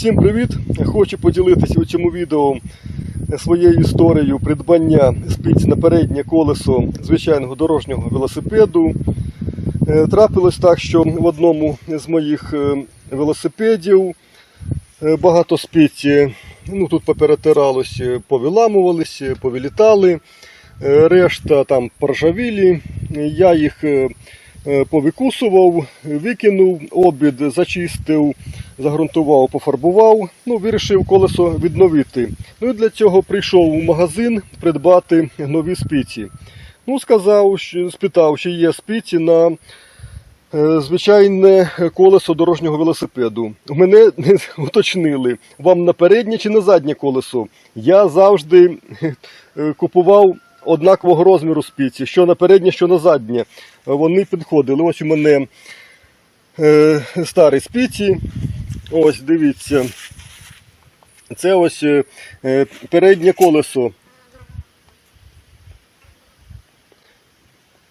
Всім привіт! Хочу поділитися у цьому відео своєю історією придбання спиць на переднє колесо звичайного дорожнього велосипеду. Е, Трапилось так, що в одному з моїх е, велосипедів е, багато спиць ну, тут поперетиралось, повиламувались, повилітали. Решта там поржавілі. Я їх повикусував, викинув, обід зачистив, загрунтував, пофарбував. Ну, вирішив колесо відновити. Ну і для цього прийшов у магазин придбати нові спиці. Ну, сказав, спитав, чи є спиці на е, звичайне колесо дорожнього велосипеду. Мене уточнили, вам на переднє чи на заднє колесо. Я завжди е, купував однакового розміру спиці, що на переднє, що на заднє. Вони підходили. Ось у мене е, старі спиці. Ось дивіться. Це ось е, е, переднє колесо.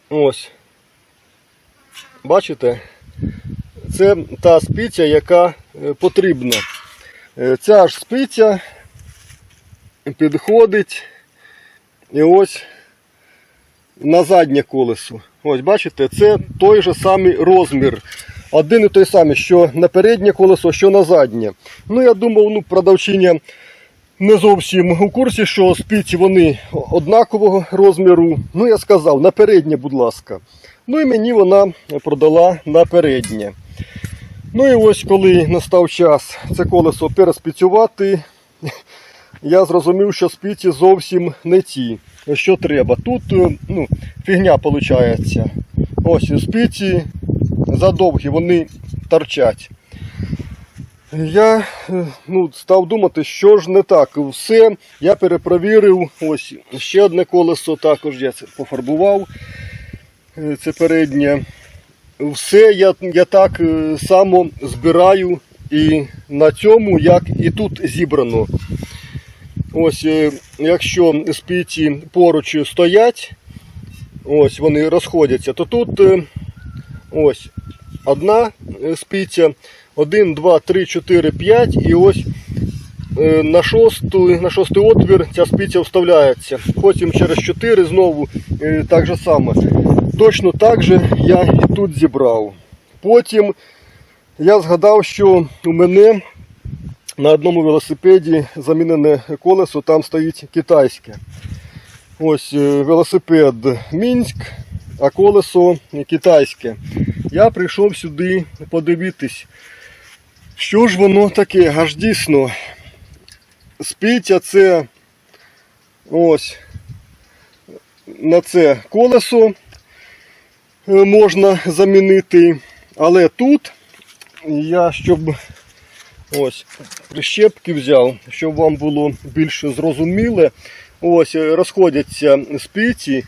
Ось. Бачите? Це та спиця, яка е, потрібна. Е, Ця ж спиця підходить і ось на заднє колесо. Ось бачите, це той же самий розмір. Один і той самий, що на переднє колесо, що на заднє. Ну, я думав, ну, продавчиня не зовсім у курсі, що спиці вони однакового розміру. Ну, я сказав, на переднє, будь ласка. Ну і мені вона продала на переднє. Ну і ось коли настав час це колесо переспіцювати, я зрозумів, що спиці зовсім не ті, що треба. Тут е, ну, фігня виходить. Ось спиці задовгі, вони торчать. Я е, ну, став думати, що ж не так. Все, я перепровірив. Ось ще одне колесо також я це пофарбував. Е, Це переднє. Все я, я так само збираю і на цьому, як і тут зібрано. Ось, е, якщо спиці поруч стоять, ось вони розходяться, то тут е, ось одна спиця, 1, 2, 3, 4, 5 і ось е, на шостий, на шостий отвір ця спиця вставляється. Потім через 4 знову так же само. Точно так же я і тут зібрав. Потім я згадав, що у мене на одному велосипеді замінене колесо, там стоїть китайське. Ось е, велосипед Мінськ, а колесо китайське. Я прийшов сюди подивитись, що ж воно таке, аж дійсно. Спиця це ось на це колесо е, можна замінити. Але тут я щоб ось прищепки взяв, щоб вам було більш зрозуміле. Ось е, розходяться спиці.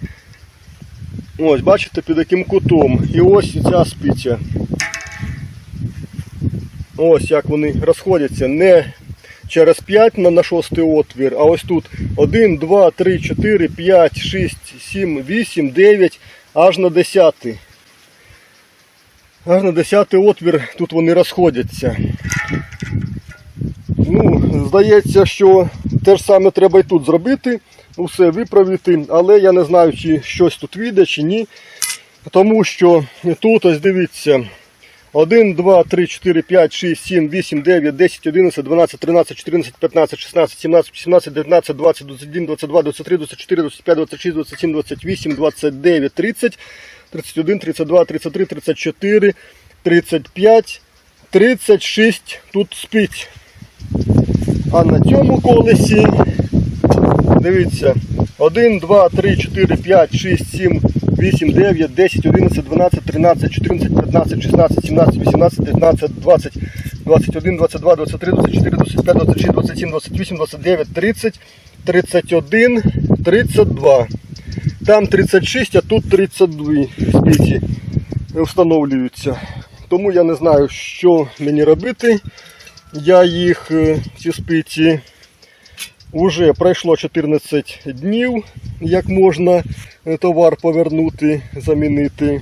Ось, бачите, під яким кутом. І ось ця спиця. Ось як вони розходяться. Не через 5 на, на 6 отвір, а ось тут 1, 2, 3, 4, 5, 6, 7, 8, 9, аж на 10. Аж на 10 отвір тут вони розходяться. Ну, здається, що те ж саме треба і тут зробити, усе виправити, але я не знаю, чи щось тут вийде, чи ні. Тому що тут ось дивіться. 1, 2, 3, 4, 5, 6, 7, 8, 9, 10, 11, 12, 13, 14, 15, 16, 17, 18, 19, 20, 21, 22, 23, 24, 25, 26, 27, 28, 29, 30, 31, 32, 33, 34, 35, 36 тут спить. А на цьому колесі, дивіться, 1, 2, 3, 4, 5, 6, 7, 8, 9, 10, 11, 12, 13, 14, 15, 16, 17, 18, 19, 20, 21, 22, 23, 24, 25, 26, 27, 28, 29, 30, 31, 32. Там 36, а тут 32 спиці встановлюються. Тому я не знаю, що мені робити. Я їх, е, ці спиці, вже пройшло 14 днів, як можна е, товар повернути, замінити.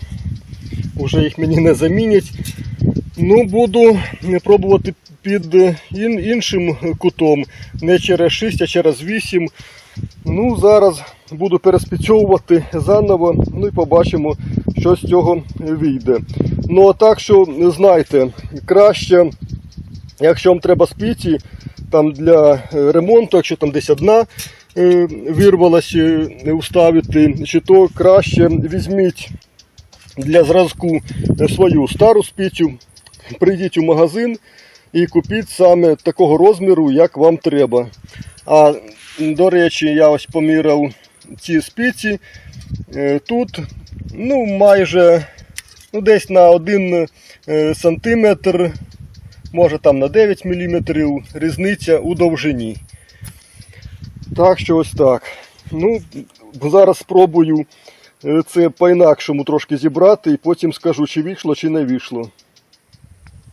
Уже їх мені не замінять. Ну, буду пробувати під е, іншим кутом, не через 6, а через 8. Ну, зараз буду переспіцьовувати заново, ну і побачимо, що з цього вийде. Ну, а так що знайте, краще, якщо вам треба спиці там для е, ремонту, якщо там десь одна е, вирвалась, е, уставити, чи то краще візьміть для зразку свою стару спицю, прийдіть у магазин і купіть саме такого розміру, як вам треба. А до речі, я ось поміряв ці спиці. Тут ну, майже ну, десь на 1 е, сантиметр, може там на 9 мм різниця у довжині. Так що ось так. Ну, зараз спробую е, це по-інакшому трошки зібрати і потім скажу, чи вийшло, чи не вийшло.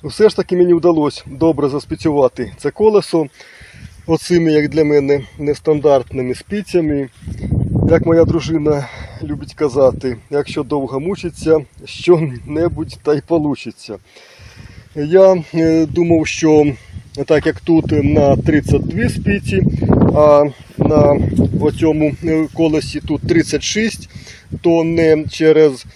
Все ж таки мені вдалося добре заспіцювати це колесо оцими, як для мене, нестандартними спицями. Як моя дружина любить казати, якщо довго мучиться, що-небудь та й получиться. Я е, думав, що так як тут на 32 спиці, а на оцьому е, колесі тут 36, то не через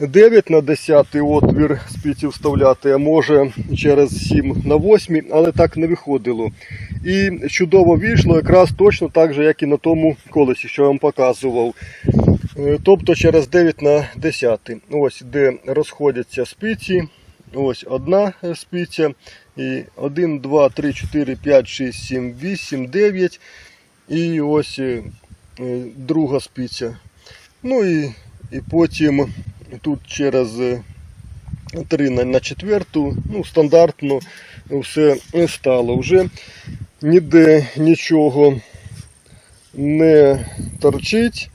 9 на 10 отвір спиці вставляти, а може через 7 на 8, але так не виходило. І чудово вийшло якраз точно так же, як і на тому колесі, що я вам показував. Е, Тобто через 9 на 10. Ось де розходяться спиці. Ось одна спиця. І 1, 2, 3, 4, 5, 6, 7, 8, 9. І ось е, е, друга спиця. Ну і, і потім тут через 3 на, на четверту, ну, стандартно все стало. Вже ніде нічого не торчить.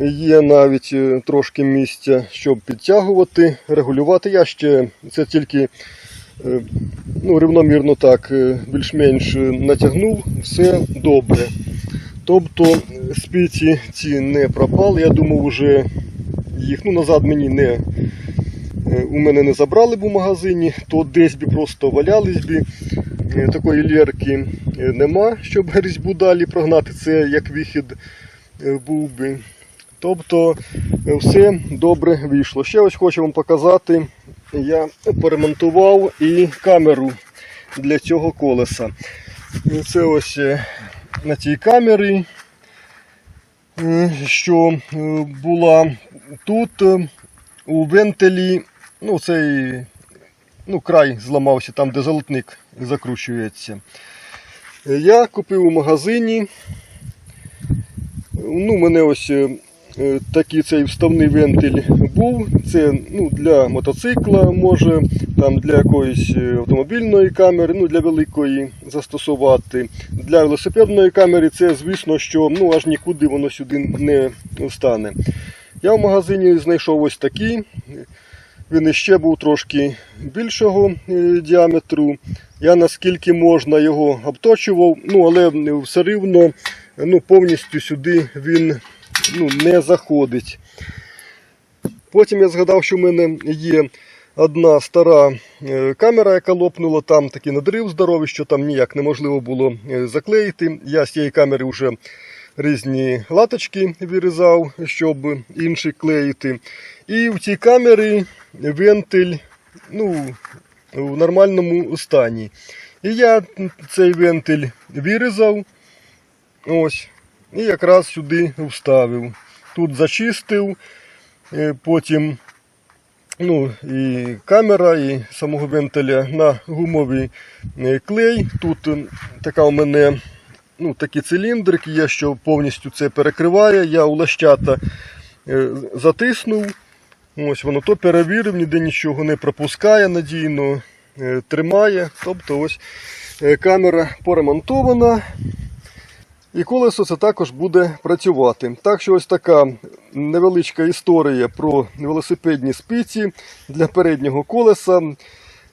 Є навіть е, трошки місця, щоб підтягувати, регулювати. Я ще це тільки е, ну, рівномірно так, е, більш-менш натягнув, все добре. Тобто спиці ці не пропали. Я думав, вже їх ну, назад мені не, у мене не забрали б у магазині, то десь би просто валялись би. Такої лірки е, нема, щоб різьбу далі прогнати. Це як вихід був би. Тобто е, все добре вийшло. Ще ось хочу вам показати. Я поремонтував і камеру для цього колеса. Це ось е, на цій камері, е, що була тут у вентилі, ну цей ну, край зламався там, де золотник закручується. Я купив у магазині. Ну, мене ось такий цей вставний вентиль був. Це ну, для мотоцикла, може, там для якоїсь е, автомобільної камери, ну, для великої застосувати. Для велосипедної камери це, звісно, що ну, аж нікуди воно сюди не встане. Я в магазині знайшов ось такий. Він іще був трошки більшого е, діаметру. Я наскільки можна його обточував, ну але все рівно ну, повністю сюди він ну, не заходить. Потім я згадав, що в мене є одна стара е, камера, яка лопнула, там такий надрив здоровий, що там ніяк неможливо було е, заклеїти. Я з цієї камери вже різні латочки вирізав, щоб інші клеїти. І в цій камері вентиль ну, в нормальному стані. І я цей вентиль вирізав. Ось. І якраз сюди вставив. Тут зачистив, е, потім ну, і камера, і самого вентиля на гумовий е, клей. Тут така у мене ну, такий циліндрик є, що повністю це перекриває. Я у лещата е, затиснув. Ось воно то перевірив, ніде нічого не пропускає надійно, тримає. Тобто ось камера поремонтована. І колесо це також буде працювати. Так що ось така невеличка історія про велосипедні спиці для переднього колеса.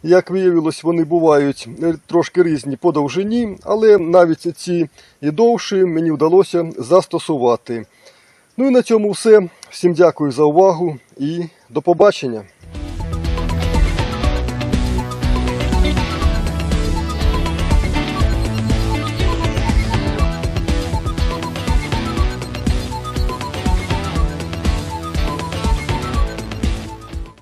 Як виявилось, вони бувають е, трошки різні по довжині, але навіть ці і довші мені вдалося застосувати. Ну і на цьому все. Всім дякую за увагу і до побачення.